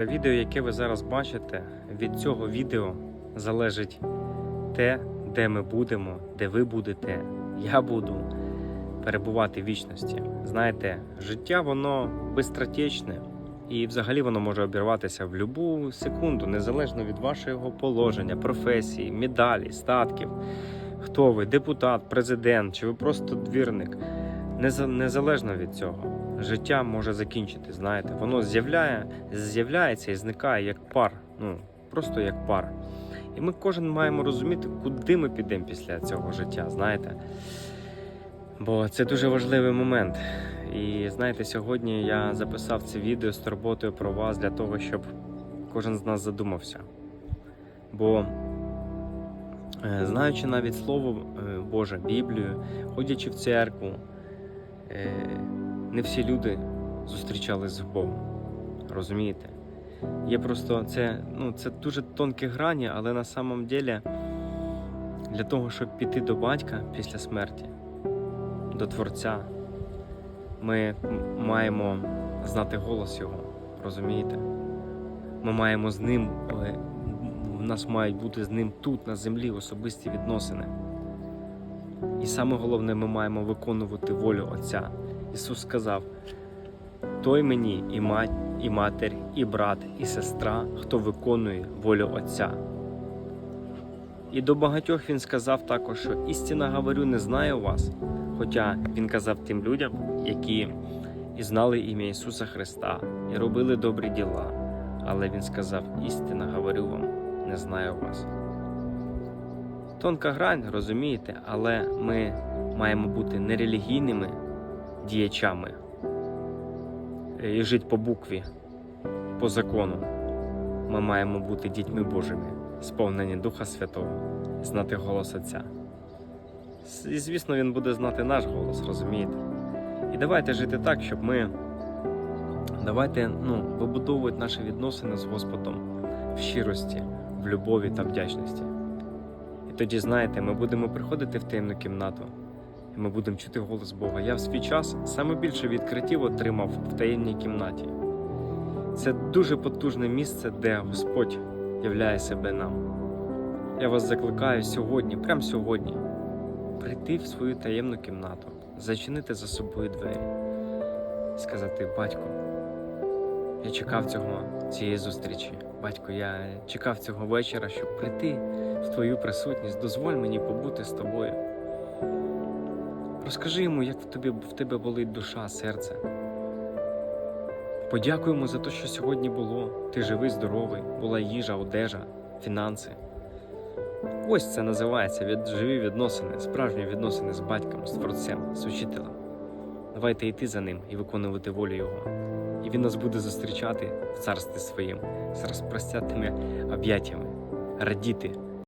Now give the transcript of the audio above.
Відео, яке ви зараз бачите, від цього відео залежить те, де ми будемо, де ви будете, я буду перебувати в вічності. Знаєте, життя воно бистротечне і взагалі воно може обірватися в будь-яку секунду, незалежно від вашого положення, професії, медалі, статків. Хто ви, депутат, президент, чи ви просто двірник. Неза- Незалежно від цього, життя може закінчити. Знаєте, воно з'являє, з'являється і зникає як пар. Ну просто як пар. І ми кожен маємо розуміти, куди ми підемо після цього життя. Знаєте. Бо це дуже важливий момент. І знаєте, сьогодні я записав це відео з турботою про вас для того, щоб кожен з нас задумався. Бо е, знаючи навіть Слово е, Боже, Біблію, ходячи в церкву, е, не всі люди зустрічались з Богом. Розумієте? Є просто це, ну, це дуже тонкі грані, але на самом деле для того, щоб піти до батька після смерті, до Творця, ми маємо знати голос Його. Розумієте? Ми маємо з ним, в нас мають бути з ним тут, на землі, особисті відносини. І саме головне, ми маємо виконувати волю Отця. Ісус сказав: той мені і мать, і матір, і брат, і сестра, хто виконує волю Отця. І до багатьох він сказав також, що істина говорю, не знаю вас. Хоча він казав тим людям, які і знали ім'я Ісуса Христа, і робили добрі діла. Але він сказав: істина говорю вам, не знаю вас. Тонка грань, розумієте, але ми маємо бути не релігійними діячами е, і жити по букві, по закону. Ми маємо бути дітьми Божими, сповнені Духа Святого, знати голос Отця. І звісно, він буде знати наш голос, розумієте? І давайте жити так, щоб ми давайте ну, вибудовувати наші відносини з Господом в щирості, в любові та вдячності. І тоді, знаєте, ми будемо приходити в таємну кімнату, і ми будемо чути голос Бога. Я в свій час саме більше відкриттів отримав в таємній кімнаті. Це дуже потужне місце, де Господь являє себе нам. Я вас закликаю сьогодні, прямо сьогодні, прийти в свою таємну кімнату, зачинити за собою двері, і сказати: Батько, я чекав цього, цієї зустрічі. Батько, я чекав цього вечора, щоб прийти в твою присутність. Дозволь мені побути з тобою. Розкажи йому, як в тобі, в тебе болить душа, серце. Подякуємо за те, що сьогодні було. Ти живий, здоровий, була їжа, одежа, фінанси. Ось це називається від, живі відносини, справжні відносини з батьком, з творцем, з учителем. Давайте йти за ним і виконувати волю Його. І він нас буде зустрічати в царстві своїм з розпростятими об'яттями, радіти